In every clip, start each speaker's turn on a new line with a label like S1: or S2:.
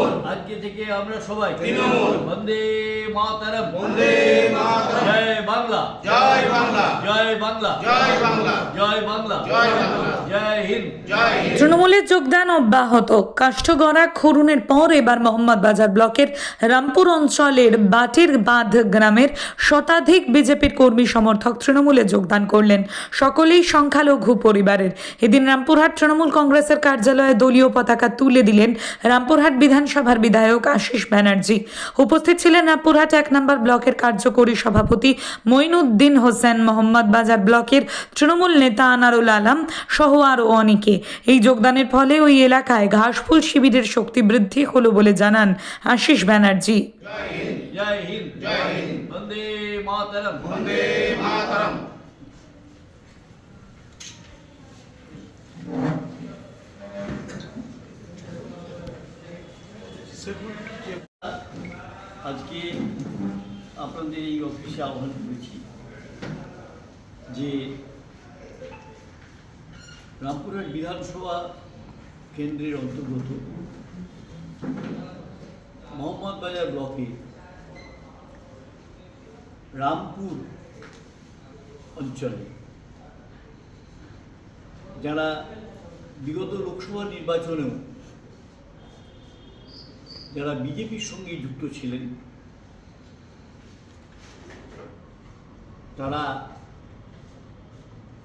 S1: people আজকে থেকে আমরা সবাই
S2: তৃণমূল।
S1: বন্দে মাতারম।
S2: বন্দে মাতরম।
S1: জয় বাংলা।
S2: জয় বাংলা।
S1: জয় বাংলা।
S2: জয় বাংলা।
S1: জয় বাংলা।
S2: জয় বাংলা।
S1: জয় হিন্দ।
S2: জয় হিন্দ।
S3: তৃণমূলের যোগদান অব্যাহত। কাষ্ঠগড়া খরুনের পর এবার মোহাম্মদ বাজার ব্লকের রামপুর অঞ্চলের বাটির বাঁধ গ্রামের শতাধিক বিজেপির কর্মী সমর্থক তৃণমূলে যোগদান করলেন সকলেই সংখ্যালঘু পরিবারের। এদিন রামপুরহাট তৃণমূল কংগ্রেসের কার্যালয়ে দলীয় পতাকা তুলে দিলেন রামপুরহাট বিধানসভার বিধায়ক আশিস ব্যানার্জি। উপস্থিত ছিলেন রামপুরহাট এক নম্বর ব্লকের কার্যকরী সভাপতি মঈনুদ্দিন হোসেন, মোহাম্মদ বাজার ব্লকের তৃণমূল নেতা আনারুল আলম সহ আরও অনেকে। এই যোগদানের ফলে ওই এলাকায় ঘাসফুল শিবিরের শক্তি বৃদ্ধি হলো বলে জানান আশিস ব্যানার্জি।
S1: জয় হিন্দ
S2: জয় হিন্দ।
S1: বন্দে মাতারম,
S2: বন্দে মাতরম।
S1: আজকে আপনাদের এই অফিসে আহ্বান করেছি যে বিধানসভা কেন্দ্রের অন্তর্গত মোহাম্মদ বাজার ব্লকে রামপুর অঞ্চলে যারা বিগত লোকসভা নির্বাচনেও যারা বিজেপির সঙ্গে যুক্ত ছিলেন, তারা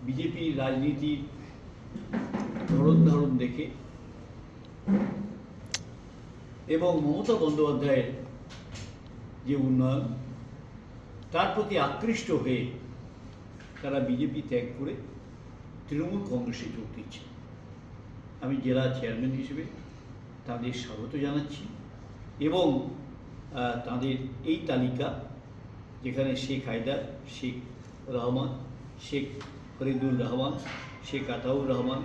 S1: বিজেপির রাজনীতির ধরন ধারণ দেখে এবং মমতা বন্দ্যোপাধ্যায়ের যে উন্নয়ন, তার প্রতি আকৃষ্ট হয়ে তারা বিজেপি ত্যাগ করে তৃণমূল কংগ্রেসে যোগ দিচ্ছে। আমি জেলা চেয়ারম্যান হিসেবে তাদের স্বাগত জানাচ্ছি। এবং তাদের এই তালিকা যেখানে শেখ হায়দার, শেখ রহমান, শেখ ফরিদুর রহমান, শেখ আতাউর রহমান,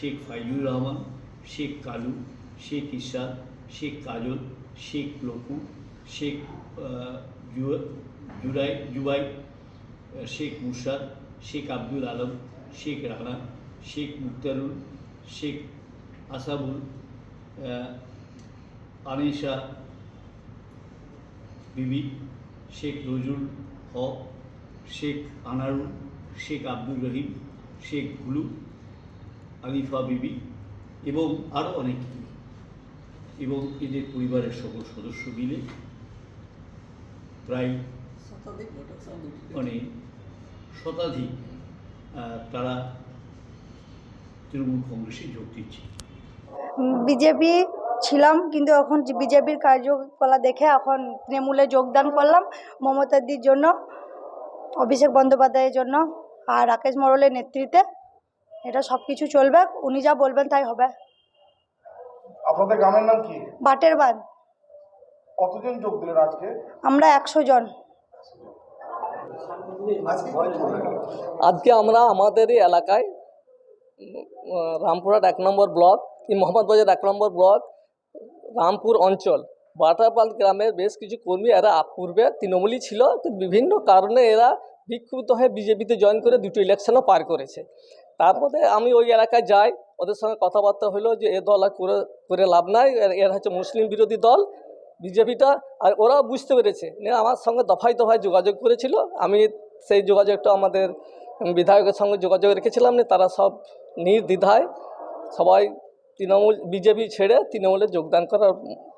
S1: শেখ ফাইজুর রহমান, শেখ কালু, শেখ ইসাদ শেখ কাজল, শেখ লকু, শেখ জুরাই, জুবাই শেখ মুসাদ শেখ আব্দুল আলম, শেখ রানা, শেখ মুক্তারুল, শেখ আসাবুল আনিশা বিবি শেখ নজরুল হক শেখ আনারুল শেখ আব্দুর রহিম শেখ গুলু আলিফা বিবি এবং আরও অনেকে এবং এদের পরিবারের সকল সদস্য মিলে প্রায় মানে শতাধিক আহ, তারা তৃণমূল কংগ্রেসে যোগ দিচ্ছে
S4: বিজেপি ছিলাম কিন্তু এখন বিজেপির কার্যকলাপ দেখে এখন তৃণমূলে যোগদান করলাম মমতাদির জন্য অভিষেক বন্দ্যোপাধ্যায়ের জন্য আর রাকেশ মরলের নেতৃত্বে। এটা সব কিছু চলবে উনি যা বলবেন তাই হবে।
S5: আপনাদের গ্রামের নাম কি?
S4: বাটের বাদ
S5: কতজন যোগ দিলেন আজকে?
S4: আমরা একশো জন।
S6: আজকে আমরা আমাদের এলাকায় রামপুরহাট এক নম্বর ব্লক কি মোহাম্মদবাজার এক নম্বর ব্লক রামপুর অঞ্চল। বাটারপাল গ্রামের বেশ কিছু কর্মী এরা পূর্বে তৃণমূলই ছিল বিভিন্ন কারণে এরা বিক্ষুব্ধ হয়ে বিজেপিতে জয়েন করে দুটো ইলেকশনও পার করেছে। তারপরে আমি ওই এলাকায় যাই, ওদের সঙ্গে কথাবার্তা হলো যে, এ দল আর করে করে লাভ নাই, এর- হচ্ছে মুসলিম বিরোধী দল, বিজেপিটা। আর ওরাও বুঝতে পেরেছে আমার সঙ্গে দফায় দফায় যোগাযোগ করেছিল। আমি সেই যোগাযোগটা আমাদের বিধায়কের সঙ্গে যোগাযোগ রেখেছিলাম তারা সব নির্দ্বিধায় সবাই তৃণমূল বিজেপি ছেড়ে তৃণমূলে যোগদান করার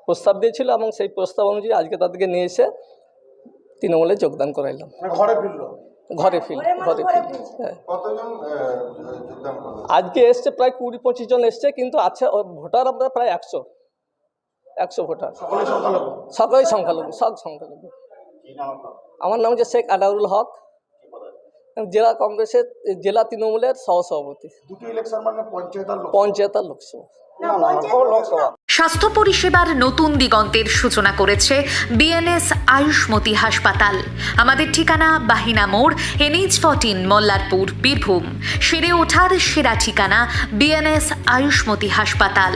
S6: প্রস্তাব দিয়েছিল এবং সেই প্রস্তাব অনুযায়ী আজকে তাদেরকে নিয়ে এসে তৃণমূলে যোগদান করাইলাম।
S5: মানে ঘরে ফিরলো?
S6: ঘরে ফিল ঘরে ফিল হ্যাঁ।
S5: কতজন যোগদান করল?
S6: আজকে এসছে প্রায় কুড়ি পঁচিশ জন এসছে কিন্তু আছে ভোটার আমরা প্রায় একশো একশো ভোটার।
S5: সকলে সংখ্যালঘু?
S6: সকলেই সংখ্যালঘু সব সংখ্যালঘু।
S5: কি নাম আপনার?
S6: আমার নাম হচ্ছে শেখ আনারুল হক। জেলা কংগ্রেসের জেলা তৃণমূলের সহসভাপতি।
S5: দুটো ইলেকশন মানে পঞ্চায়েত আর লোক
S6: পঞ্চায়েত আর লোকসভা।
S5: না না লোকসভা।
S7: স্বাস্থ্য পরিষেবার নতুন দিগন্তের সূচনা করেছে বিএনএস আয়ুষ্মতি হাসপাতাল। আমাদের ঠিকানা বাহিনা মোড় এনএইচ ফোরটিন মল্লারপুর বীরভূম। সেরে ওঠার সেরা ঠিকানা বিএনএস আয়ুষ্মতি হাসপাতাল।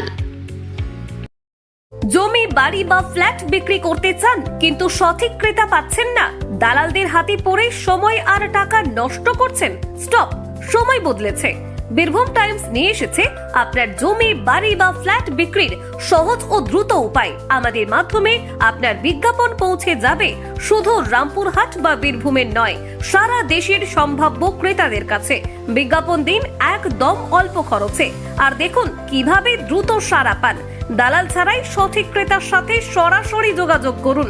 S8: জমি বাড়ি বা ফ্ল্যাট বিক্রি করতে চান কিন্তু সঠিক ক্রেতা পাচ্ছেন না? দালালদের হাতে পড়ে সময় আর টাকা নষ্ট করছেন। স্টপ, সময় বদলেছে। বীরভূম টাইমস নিয়ে এসেছে আপনার জমি, বাড়ি বা ফ্ল্যাট বিক্রির সহজ ও দ্রুত উপায়। আমাদের মাধ্যমে আপনার বিজ্ঞাপন পৌঁছে যাবে। শুধু রামপুরহাট বা বীরভূমের নয়, সারা দেশের সম্ভাব্য ক্রেতাদের কাছে। বিজ্ঞাপন দিন একদম অল্প খরচে। আর দেখুন কীভাবে দ্রুত সারা পান। দালাল ছাড়াই সঠিক ক্রেতার সাথে সরাসরি যোগাযোগ করুন।